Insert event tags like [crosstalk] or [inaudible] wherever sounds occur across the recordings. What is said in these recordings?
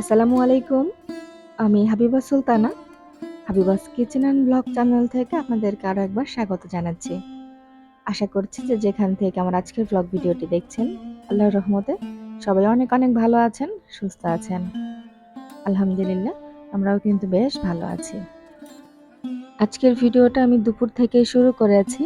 আসসালামু আলাইকুম। আমি Habiba Sultana. Habiba's kitchen and blog channel থেকে আপনাদেরকে আরও একবার স্বাগত জানাচ্ছি। আশা করছি যে যেখান থেকে আমার আজকের ব্লগ ভিডিওটি দেখছেন, আল্লাহর রহমতে সবাই অনেক, অনেক ভালো আছেন, সুস্থ আছেন। আলহামদুলিল্লাহ আমরাও কিন্তু বেশ ভালো আছি। আজকের ভিডিওটা আমি দুপুর থেকেই শুরু করেছি।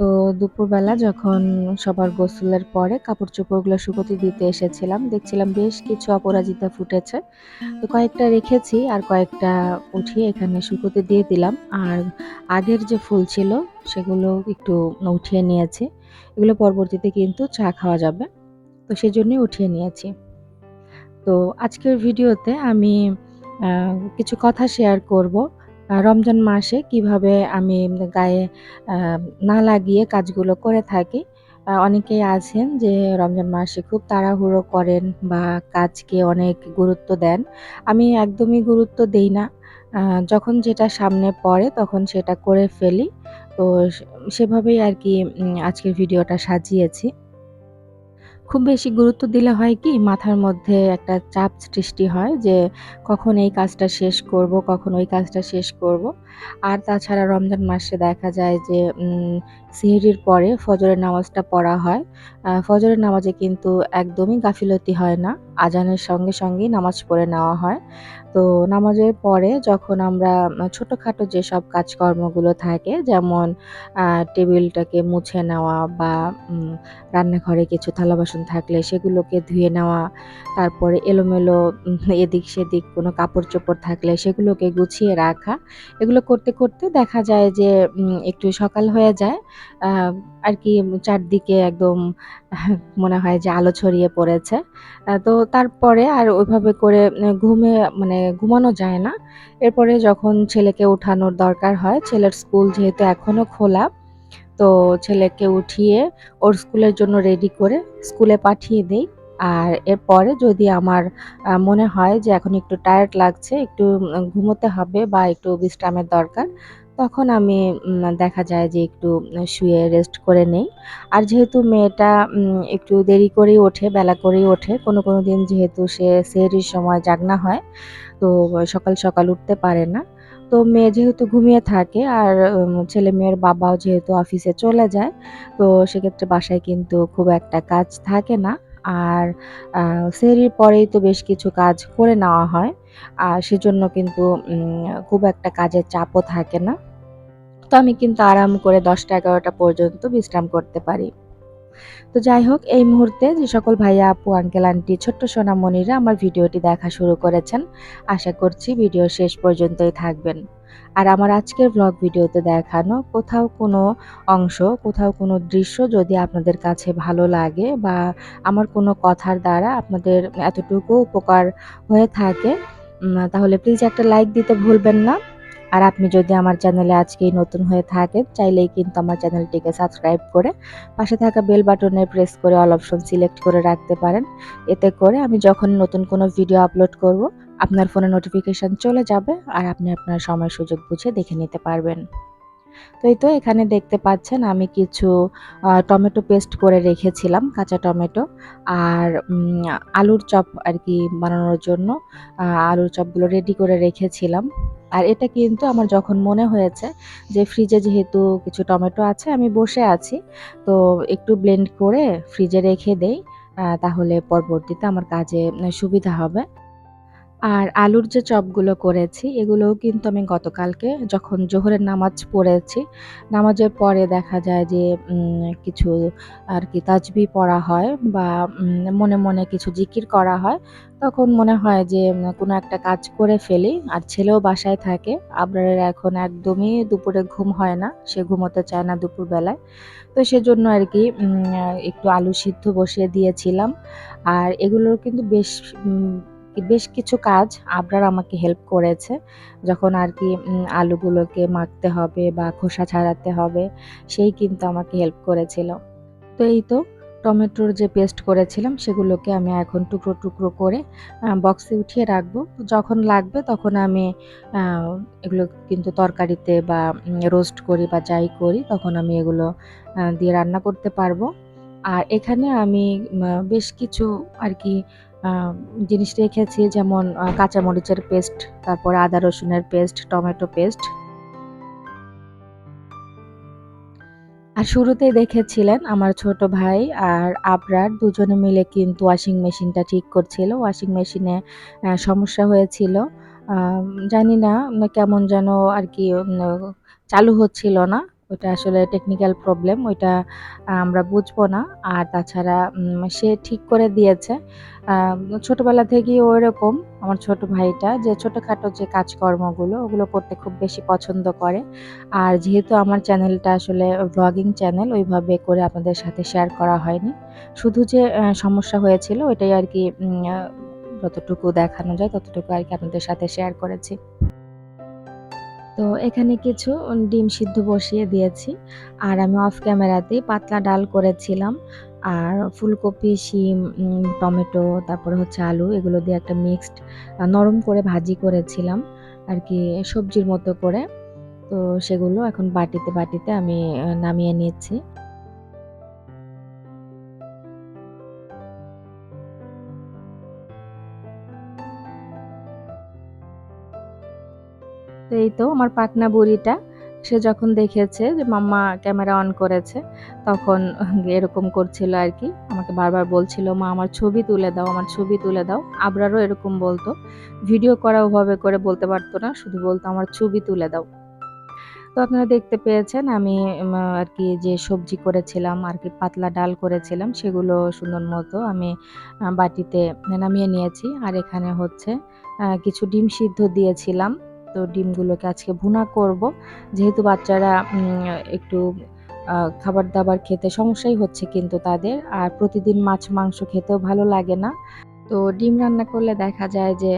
তো দুপুরবেলা যখন সবার গোসলের পরে কাপড়-চোপড়গুলো শুকোতে দিতে এসেছিলাম, দেখছিলাম বেশ কিছু অপরাজিতা ফুটেছে। তো কয়েকটা রেখেছি আর কয়েকটা উঠিয়ে এখানে শুকোতে দিয়ে দিলাম। আর আগের যে ফুল ছিল সেগুলো একটু উঠিয়ে নিয়েছি। এগুলো পরবর্তীতে কিন্তু চা খাওয়া যাবে। তো সেই সেজন্যই উঠিয়ে নিয়েছি। তো আজকের ভিডিওতে আমি কিছু কথা শেয়ার করব। রমজান মাসে কীভাবে আমি গায়ে না লাগিয়ে কাজগুলো করে থাকি। অনেকেই আছেন যে রমজান মাসে খুব তাড়াহুড়ো করেন বা কাজকে অনেক গুরুত্ব দেন। আমি একদমই গুরুত্ব দেই না। যখন যেটা সামনে পড়ে তখন সেটা করে ফেলি। তো সেভাবেই আর কি আজকের ভিডিওটা সাজিয়েছি। খুব বেশি গুরুত্ব দিলে হয় কি মাথার মধ্যে একটা চাপ সৃষ্টি হয় যে কখন এই কাজটা শেষ করব, কখন ওই কাজটা শেষ করব। আর তাছাড়া রমজান মাসে দেখা যায় যে সেহরির পরে ফজরের নামাজটা পড়া হয়। ফজরের নামাজে কিন্তু একদমই গাফিলতি হয় না। আজানের সঙ্গে, সঙ্গেই নামাজ পড়ে নেওয়া হয়। তো নামাজের পরে যখন আমরা ছোটোখাটো যেসব কাজকর্মগুলো থাকে যেমন টেবিলটাকে মুছে নেওয়া বা রান্নাঘরে কিছু থালা-বাসন থাকলে সেগুলোকে ধুয়ে নেওয়া, তারপরে এলোমেলো এদিক সেদিক কোনো কাপড়-চোপড় থাকলে সেগুলোকে গুছিয়ে রাখা। এগুলো করতে, করতে দেখা যায় যে একটু সকাল হয়ে যায়। আ আরকি চারদিকে একদম [laughs] মনে হয় যে আলো ছড়িয়ে পড়েছে। তো তারপরে আর ওইভাবে করে ঘুমে মানে ঘুমানো যায় না। এরপরে যখন ছেলেকে উঠানোর দরকার হয়, ছেলের স্কুল যেহেতু এখনও খোলা, তো ছেলেকে উঠিয়ে ওর স্কুলের জন্য রেডি করে স্কুলে পাঠিয়ে দেই। আর এরপরে যদি আমার মনে হয় যে এখন একটু টায়ার্ড লাগছে, একটু ঘুমোতে হবে বা একটু বিশ্রামের দরকার, তখন আমি দেখা যায় যে একটু শুয়ে রেস্ট করে নেই। আর যেহেতু মেয়েটা একটু দেরি করেই ওঠে, বেলা করেই ওঠে। কোনো, কোনো দিন যেহেতু সে সেহরির সময় জাগনা হয়, তো সকাল, সকাল উঠতে পারে না। তো মেয়ে যেহেতু ঘুমিয়ে থাকে আর ছেলে-মেয়ের বাবাও যেহেতু অফিসে চলে যায়, তো সেক্ষেত্রে বাসায় কিন্তু খুব একটা কাজ থাকে না। আর আ সেহরির পরেই তো বেশ কিছু কাজ করে নেওয়া হয়। আর সেজন্য কিন্তু খুব একটা কাজের চাপও থাকে না। তো আমি কিন্তু আরাম করে ১০টা-১১টা পর্যন্ত বিশ্রাম করতে পারি। তো যাই হোক এই মুহূর্তে যে সকল ভাইয়া, আপু, আঙ্কেল, আন্টি, ছোট্ট সোনামণিরা আমার ভিডিওটি দেখা শুরু করেছেন, আশা করছি ভিডিও শেষ পর্যন্তই থাকবেন। আর আমার আজকের ভ্লগ ভিডিওতে দেখানো কোথাও কোনো অংশ, কোথাও কোনো দৃশ্য যদি আপনাদের কাছে ভালো লাগে বা আমার কোনো কথার দ্বারা আপনাদের এতটুকু উপকার হয়ে থাকে, তাহলে প্লিজ একটা লাইক দিতে ভুলবেন না। আর আপনি যদি আমার চ্যানেলে আজকেই নতুন হয়ে থাকেন, চাইলেই কিন্তু আমার চ্যানেলটিকে সাবস্ক্রাইব করে পাশে থাকা বেল বাটনে প্রেস করে অল অপশন সিলেক্ট করে রাখতে পারেন। এতে করে আমি যখন নতুন কোনো ভিডিও আপলোড করব, আপনার ফোনে নোটিফিকেশান চলে যাবে আর আপনি আপনার সময় সুযোগ বুঝে দেখে নিতে পারবেন। তো এই তো এখানে দেখতে পাচ্ছেন আমি কিছু টমেটো পেস্ট করে রেখেছিলাম, কাঁচা টমেটো। আর আলুর চপ আর কি বানানোর জন্য আলুর চপগুলো রেডি করে রেখেছিলাম। আর এটা কিন্তু আমার যখন মনে হয়েছে যে ফ্রিজে যেহেতু কিছু টমেটো আছে, আমি বসে আছি। তো একটু ব্লেন্ড করে ফ্রিজে রেখে দেই। তাহলে পরবর্তীতে আমার কাজে সুবিধা হবে। আর আলুর যে চপগুলো করেছি এগুলোও কিন্তু আমি গতকালকে যখন জোহরের নামাজ পড়েছি, নামাজের পরে দেখা যায় যে কিছু আর কি তাজবি পড়া হয় বা মনে, মনে কিছু জিকির করা হয়। তখন মনে হয় যে কোনো একটা কাজ করে ফেলি। আর ছেলেও বাসায় থাকে। আবরারের এখন একদমই দুপুরে ঘুম হয় না। সে ঘুমোতে চায় না দুপুরবেলায়। তো সেজন্য আর কি একটু আলু সিদ্ধ বসিয়ে দিয়েছিলাম। আর এগুলোর কিন্তু বেশ বেশ কিছু কাজ আবরার আমাকে হেল্প করেছে। যখন আর কি আলুগুলোকে মাখতে হবে বা খোসা ছাড়াতে হবে, সেই কিন্তু আমাকে হেল্প করেছিল। তো এই তো টমেটোর যে পেস্ট করেছিলাম সেগুলোকে আমি এখন টুকরো, টুকরো করে বক্সে উঠিয়ে রাখব। যখন লাগবে তখন আমি এগুলো কিন্তু তরকারিতে বা রোস্ট করি বা যাই করি তখন আমি এগুলো দিয়ে রান্না করতে পারব। আর এখানে আমি বেশ কিছু আরকি আ আহ, জিনিস রেখেছি, যেমন কাঁচামরিচের পেস্ট, তারপরে আদা রসুনের পেস্ট, টমেটো পেস্ট। আর শুরুতেই দেখেছিলেন আমার ছোট ভাই আর আবরার দুজনে মিলে কিন্তু ওয়াশিং মেশিনটা ঠিক করছিল। ওয়াশিং মেশিনে সমস্যা হয়েছিল। জানি না, কেমন যেন আর কি চালু হচ্ছিল না। ওটা আসলে টেকনিক্যাল প্রবলেম ওইটা আমরা বুঝব না। আর তাছাড়া সে ঠিক করে দিয়েছে। ছোটবেলা থেকেই ওইরকম। আমার ছোট ভাইটা, যে ছোটখাটো যে কাজকর্মগুলো, ওগুলো করতে খুব বেশি পছন্দ করে। আর যেহেতু আমার চ্যানেলটা আসলে ব্লগিং চ্যানেল ওইভাবে করে আপনাদের সাথে শেয়ার করা হয়নি। শুধু যে সমস্যা হয়েছিল, ওইটাই আর কি যতটুকু দেখানো যায়, ততটুকু আর কি আপনাদের সাথে শেয়ার করেছি। তো এখানে কিছু ডিম সিদ্ধ বসিয়ে দিয়েছি। আর আমি অফ ক্যামেরাতে পাতলা ডাল করেছিলাম। আর ফুলকপি, শিম টমেটো, তারপরে হচ্ছে আলু, এগুলো দিয়ে একটা মিক্সড নরম করে ভাজি করেছিলাম। আর কি সবজির মতো করে। তো সেগুলো এখন বাটিতে বাটিতে আমি নামিয়ে নিচ্ছি। তো এই তো আমার পাকনা বুড়িটা, সে যখন দেখেছে যে মাম্মা ক্যামেরা অন করেছে, তখন এরকম করছিল আর কি। আমাকে বারবার বলছিল, মা, আমার ছবি তুলে দাও, আমার ছবি তুলে দাও। আবরারও এরকম বলতো। ভিডিও করা ওভাবে করে বলতে পারতো না, শুধু বলতো, আমার ছবি তুলে দাও। তো আপনারা দেখতে পেয়েছেন, আমি আর কি যে সবজি করেছিলাম, আর কি পাতলা ডাল করেছিলাম, সেগুলো সুন্দর মতো আমি বাটিতে নামিয়ে নিয়েছি। আর এখানে হচ্ছে কিছু ডিম সিদ্ধ দিয়েছিলাম। তো ডিমগুলোকে আজকে ভুনা করব। যেহেতু বাচ্চারা একটু খাবার দাবার খেতে সমস্যাই হচ্ছে কিন্তু তাদের। আর প্রতিদিন মাছ, মাংস খেতেও ভালো লাগে না। তো ডিম রান্না করলে দেখা যায় যে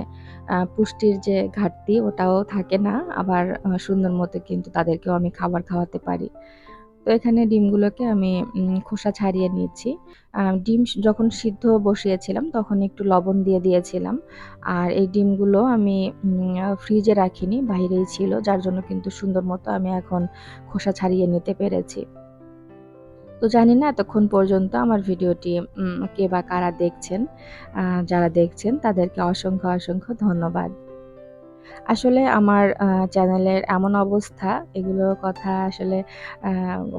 পুষ্টির যে ঘাটতি ওটাও থাকে না। আবার সুন্দর মতো কিন্তু তাদেরকেও আমি খাবার খাওয়াতে পারি। তো এখানে ডিমগুলোকে আমি খোসা ছাড়িয়ে নিয়েছি ডিম যখন সিদ্ধ বসিয়েছিলাম তখন একটু লবণ দিয়ে দিয়েছিলাম। আর এই ডিমগুলো আমি ফ্রিজে রাখিনি, বাইরেই ছিল, যার জন্য কিন্তু সুন্দর মতো আমি এখন খোসা ছাড়িয়ে নিতে পেরেছি। তো জানি না এতক্ষণ পর্যন্ত আমার ভিডিওটি কে বা কারা দেখছেন যারা দেখছেন তাদেরকে অসংখ্য অসংখ্য ধন্যবাদ। আসলে আমার চ্যানেলের এমন অবস্থা এগুলোর কথা আসলে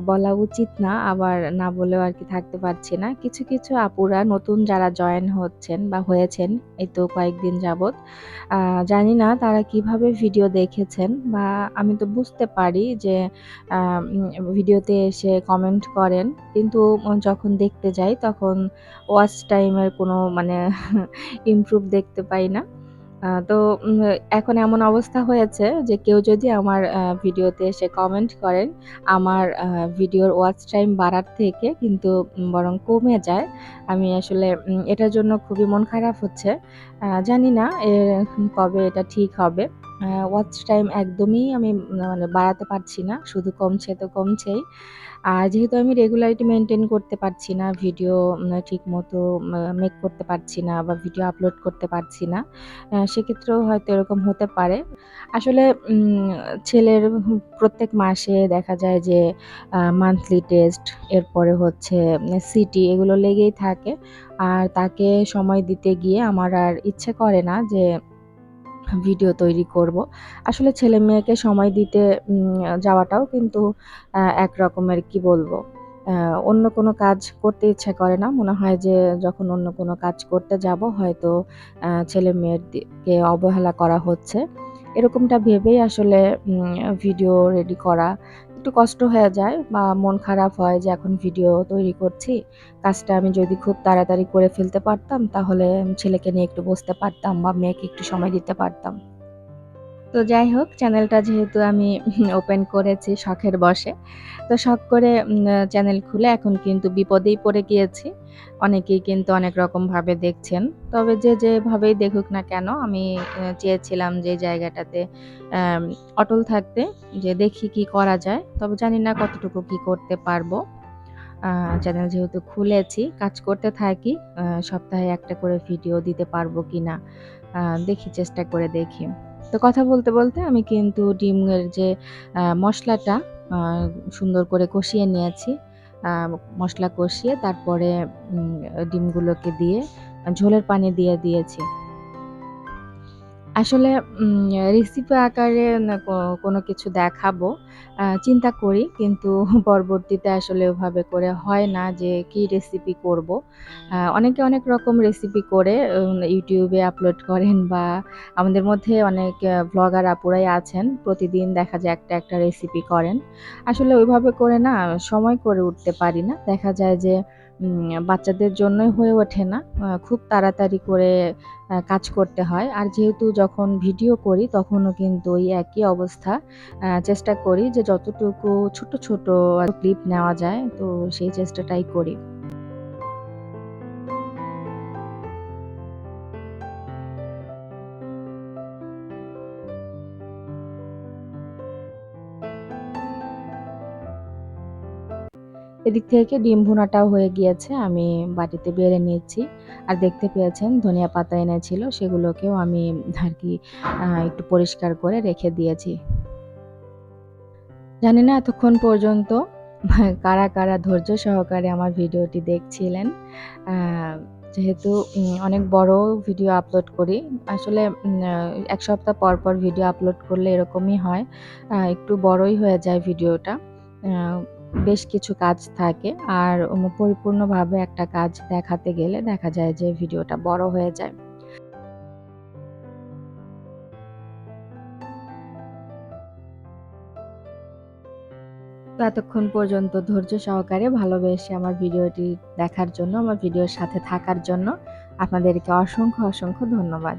বলা উচিত না, আবার না বলেও আর কি থাকতে পারছি না। কিছু কিছু আপুরা নতুন যারা জয়েন হচ্ছেন বা হয়েছেন, এই তো কয়েকদিন যাবৎ জানি না তারা কীভাবে ভিডিও দেখেছেন বা আমি তো বুঝতে পারি যে ভিডিওতে এসে কমেন্ট করেন, কিন্তু যখন দেখতে যাই তখন ওয়াচ টাইমের কোনো মানে [laughs] ইমপ্রুভ দেখতে পাই না। তো এখন এমন অবস্থা হয়েছে যে কেউ যদি আমার ভিডিওতে এসে কমেন্ট করেন, আমার ভিডিওর ওয়াচ টাইম বাড়ার থেকে কিন্তু বরং কমে যায়। আমি আসলে এটার জন্য খুবই মন খারাপ হচ্ছে। জানি না কবে এটা ঠিক হবে। ওয়াচ টাইম একদমই আমি মানে বাড়াতে পারছি না। শুধু কমছে তো কমছেই। আর যেহেতু আমি রেগুলারিটি মেনটেন করতে পারছি না, ভিডিও ঠিক মতো মেক করতে পারছি না বা ভিডিও আপলোড করতে পারছি না। সেক্ষেত্রেও হয়তো এরকম হতে পারে। আসলে ছেলের প্রত্যেক মাসে দেখা যায় যে মান্থলি টেস্ট, এরপরে হচ্ছে সিটি এগুলো লেগেই থাকে। আর তাকে সময় দিতে গিয়ে আমার আর ইচ্ছে করে না যে ভিডিও তৈরি করব। আসলে ছেলে-মেয়েকে সময় দিতে যাওয়াটাও কিন্তু এক রকমের কি বলব? অন্য কোনো কাজ করতে ইচ্ছা করে না। মনে হয় যে যখন অন্য কোনো কাজ করতে যাব, হয়তো ছেলে-মেয়ের দিকে অবহেলা করা হচ্ছে। এরকমটা ভেবেই আসলে ভিডিও রেডি করা একটু কষ্ট হয়ে যায় বা মন খারাপ হয় যে এখন ভিডিও তৈরি করছি। কাজটা আমি যদি খুব তাড়াতাড়ি করে ফেলতে পারতাম, তাহলে ছেলেকে নিয়ে একটু বসতে পারতাম বা মেয়েকে একটু সময় দিতে পারতাম। তো যাই হোক চ্যানেলটা যেহেতু আমি [laughs] ওপেন করেছি শখের বশে। তো শখ করে চ্যানেল খুলে এখন কিন্তু বিপদেই পড়ে গিয়েছি। অনেকেই কিন্তু অনেক রকমভাবে দেখছেন। তবে যে যেভাবেই দেখুক না কেন, আমি চেয়েছিলাম যে জায়গাটাতে অটল থাকতে, যে দেখি কি করা যায়। তবে জানি না কতটুকু কি করতে পারব। চ্যানেল যেহেতু খুলেছি, কাজ করতে থাকি। সপ্তাহে একটা করে ভিডিও দিতে পারব কিনা। আ, দেখি, চেষ্টা করে দেখি। তো কথা বলতে, বলতে আমি কিন্তু ডিমের যে মশলাটা সুন্দর করে কষিয়ে নিয়েছি। মশলা কষিয়ে তারপরে ডিমগুলোকে দিয়ে ঝোলের পানি দিয়ে দিয়েছি আসলে রেসিপি আকারে কোনো কিছু দেখাবো চিন্তা করি, কিন্তু [laughs] পরবর্তীতে আসলে ওভাবে করে হয় না যে কি রেসিপি করব। অনেকে অনেক রকম রেসিপি করে ইউটিউবে আপলোড করেন বা আমাদের মধ্যে অনেক ব্লগার আপুরাই আছেন, প্রতিদিন দেখা যায় একটা একটা রেসিপি করেন। আসলে ওইভাবে করে না, সময় করে উঠতে পারি না। দেখা যায় যে বাচ্চাদের জন্যই হয়ে ওঠে না। খুব তাড়াতাড়ি করে কাজ করতে হয়। আর যেহেতু যখন ভিডিও করি, তখনও কিন্তু ওই একই অবস্থা। চেষ্টা করি যে যতটুকু ছোট ছোট ক্লিপ নেওয়া যায়, তো সেই চেষ্টাটাই করি। এদিক থেকে ডিম ভুনাটাও হয়ে গিয়েছে, আমি বাটিতে বেড়ে নিয়েছি। আর দেখতে পেয়েছেন, ধনিয়া পাতা এনেছিল, সেগুলোকেও আমি আর কি একটু পরিষ্কার করে রেখে দিয়েছি। জানি না এতক্ষণ পর্যন্ত [laughs] কারা কারা ধৈর্য সহকারে আমার ভিডিওটি দেখছিলেন। যেহেতু অনেক বড় ভিডিও আপলোড করি, আসলে এক সপ্তাহ পর পর ভিডিও আপলোড করলে এরকমই হয় একটু বড়ই হয়ে যায় ভিডিওটা। বেশ কিছু কাজ থাকে। আর পরিপূর্ণভাবে একটা কাজ দেখাতে গেলে দেখা যায় যে ভিডিওটা বড় হয়ে যায়। এতক্ষণ পর্যন্ত ধৈর্য সহকারে ভালোবেসে আমার ভিডিওটি দেখার জন্য, আমার ভিডিওর সাথে থাকার জন্য আপনাদেরকে অসংখ্য অসংখ্য ধন্যবাদ।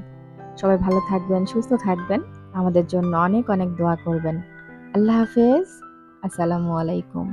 সবাই ভালো থাকবেন, সুস্থ থাকবেন। আমাদের জন্য অনেক অনেক দোয়া করবেন। আল্লাহ হাফেজ। আসসালামু আলাইকুম।